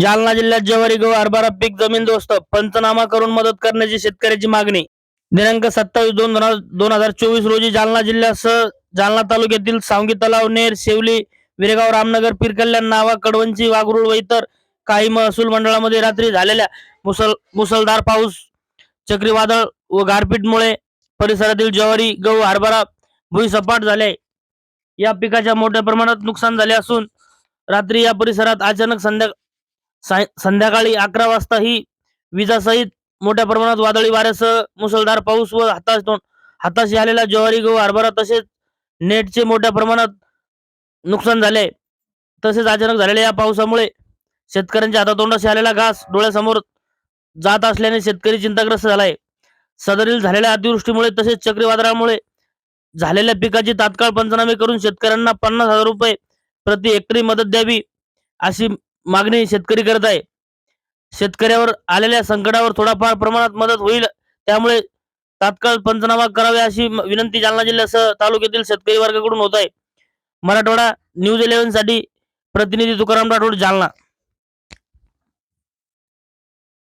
जालना जिल्ह्यात ज्वारी गहू हरभरा पीक जमीन दोस्त पंचनामा करून मदत करण्याची शेतकऱ्याची मागणी. दिनांक सत्तावीस दोन दोन हजार चोवीस रोजी जालना जिल्ह्यासह जालना तालुक्यातील सावंगी तलाव नेर शेवली विरेगाव रामनगर पिरकल्याण नावा कडवंची वागरुळ व इतर काही महसूल मंडळामध्ये रात्री झालेल्या मुसल मुसळधार पाऊस चक्रीवादळ व गारपीटमुळे परिसरातील ज्वारी गहू हरभरा भुईसपाट झाले. या पिकाच्या मोठ्या प्रमाणात नुकसान झाले असून रात्री या परिसरात अचानक संध्या संध्याकाळी अकरा वाजता ही विजासहित मोठ्या प्रमाणात वादळी वाऱ्यासह मुसळधार पाऊस व हाताश हाताशी आलेला ज्वारी गहू हरभरा तसेच नेटचे मोठ्या प्रमाणात नुकसान झाले. तसेच अचानक झालेल्या या पावसामुळे शेतकऱ्यांच्या हातातोंडाशी आलेला घास डोळ्यासमोर जात असल्याने शेतकरी चिंताग्रस्त झालाय. सदरील झालेल्या अतिवृष्टीमुळे तसेच चक्रीवादळामुळे झालेल्या पिकाची तात्काळ पंचनामे करून शेतकऱ्यांना पन्नास हजार रुपये प्रति हेक्टरी मदत द्यावी अशी मागणी शेतकरी करत आहे. शेतकऱ्यावर आलेल्या संकटावर थोडाफार प्रमाणात मदत होईल. त्यामुळे तात्काळ पंचनामा करावे अशी विनंती जालना जिल्ह्यासह तालुक्यातील शेतकरी वर्गाकडून होत आहे. मराठवाडा न्यूज इलेव्हनसाठी प्रतिनिधी तुकाराम राठोड जालना.